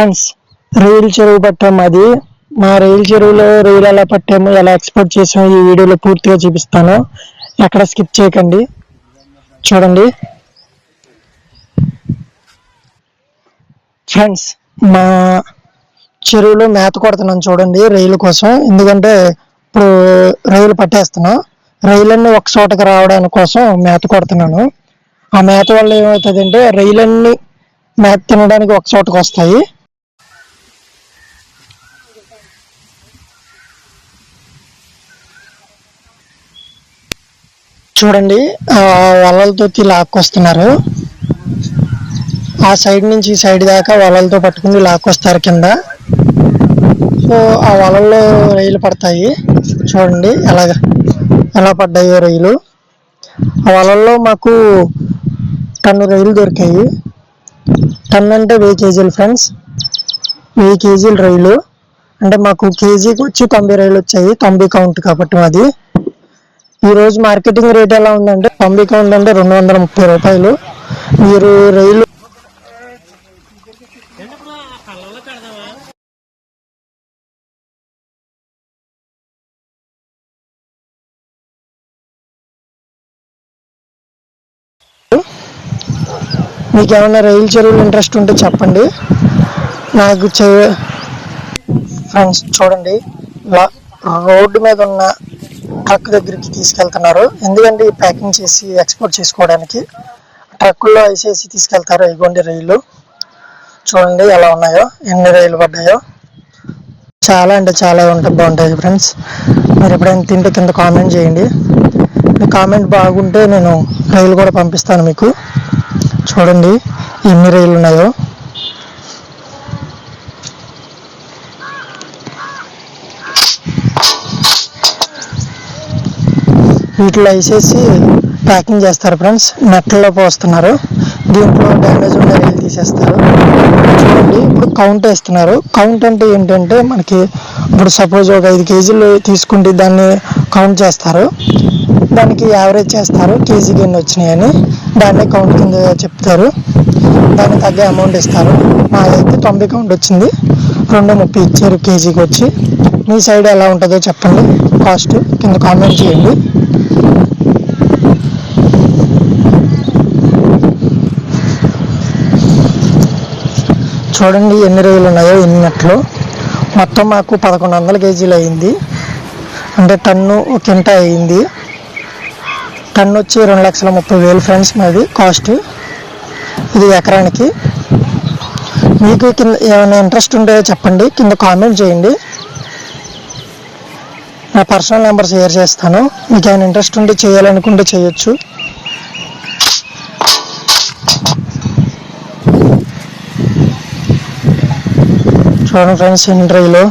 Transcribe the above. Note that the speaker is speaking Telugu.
ఫ్రెండ్స్ రైలు చెరువు పట్టాం అది. మా రైలు చెరువులో రొయ్యలు ఎలా పట్టాము ఎలా ఎక్స్పోర్ట్ చేసాము ఈ వీడియోలో పూర్తిగా చూపిస్తాను. ఎక్కడ స్కిప్ చేయకండి. చూడండి. ఫ్రెండ్స్ మా చెరువులో మేత కొడుతున్నాను చూడండి రొయ్యల కోసం. ఎందుకంటే ఇప్పుడు రొయ్యలు పట్టేస్తున్నాం. రొయ్యలన్నీ ఒక చోటకి రావడానికి కోసం మేత కొడుతున్నాను. ఆ మేత వల్ల ఏమవుతుందంటే రొయ్యలన్నీ మేత తినడానికి ఒక చోటకి వస్తాయి. చూడండి. ఆ వలలతో లాక్కొస్తున్నారు. ఆ సైడ్ నుంచి ఈ సైడ్ దాకా వలలతో పట్టుకుని లాక్కొస్తారు కింద. సో ఆ వలల్లో రొయ్యలు పడతాయి. చూడండి ఎలాగ ఎలా పడ్డాయో రొయ్యలు ఆ వలల్లో మాకు టన్ను రొయ్యలు దొరికాయి. టన్ను అంటే వెయ్యి కేజీలు ఫ్రెండ్స్. వెయ్యి కేజీలు రొయ్యలు అంటే మాకు కేజీకి వచ్చి తొంభై రొయ్యలు వచ్చాయి. తొంభై కౌంట్ కాబట్టి మాది. ఈ రోజు మార్కెటింగ్ రేట్ ఎలా ఉందంటే పంపిక ఉందంటే రెండు వందల ముప్పై రూపాయలు. మీరు రైలు మీకు ఏమైనా రైలు చెరువులు ఇంట్రెస్ట్ ఉంటే చెప్పండి. నాకు చె ఫ్రెండ్స్ చూడండి. రోడ్డు మీద ఉన్న ట్రక్ దగ్గరికి తీసుకెళ్తున్నారు. ఎందుకంటే ఈ ప్యాకింగ్ చేసి ఎక్స్పోర్ట్ చేసుకోవడానికి ట్రక్కుల్లో వేసేసి తీసుకెళ్తారు ఇగోండి రైలు. చూడండి ఎలా ఉన్నాయో ఎన్ని రైలు పడ్డాయో. చాలా అంటే చాలా ఉంటాయి బాగుంటాయి ఫ్రెండ్స్. మీరు ఎప్పుడైనా తింటే కింద కామెంట్ చేయండి. మీ కామెంట్ బాగుంటే నేను రైలు కూడా పంపిస్తాను మీకు. చూడండి ఎన్ని రైలు ఉన్నాయో. వీటిలో వేసేసి ప్యాకింగ్ చేస్తారు ఫ్రెండ్స్. నెట్లలో పోస్తున్నారు. దీంట్లో డ్యామేజ్ ఉన్న రైలు తీసేస్తారు. చూడండి ఇప్పుడు కౌంట్ వేస్తున్నారు. కౌంట్ అంటే ఏంటంటే మనకి ఇప్పుడు సపోజ్ ఒక ఐదు కేజీలు తీసుకుంటే దాన్ని కౌంట్ చేస్తారు. దానికి యావరేజ్ చేస్తారు. కేజీకి ఎన్ని వచ్చినాయని దాన్ని కౌంట్ కింద చెప్తారు. దానికి తగ్గ అమౌంట్ ఇస్తారు. మాదైతే తొంభై కౌంట్ వచ్చింది. రెండు ముప్పై ఇచ్చారు కేజీకి వచ్చి. మీ సైడ్ ఎలా ఉంటుందో చెప్పండి. కాస్ట్ కింద కామెంట్ చేయండి. చూడండి ఎన్ని రోజులు ఉన్నాయో ఎన్ని నెట్లు మొత్తం మాకు పదకొండు వందల కేజీలు అయింది. అంటే టన్ను ఒక కింట అయింది. టన్ను వచ్చి రెండు లక్షల ముప్పై వేలు ఫ్రెండ్స్ మాది కాస్ట్. ఇది ఎకరానికి. మీకు కింద ఏమైనా ఇంట్రెస్ట్ ఉంటే చెప్పండి. కింద కామెంట్ చేయండి. నా పర్సనల్ నెంబర్ షేర్ చేస్తాను. మీకు ఏమైనా ఇంట్రెస్ట్ ఉంటే చేయాలనుకుంటే చేయొచ్చు. చూడండి ఫ్రెండ్స్ ఎన్ని రైలు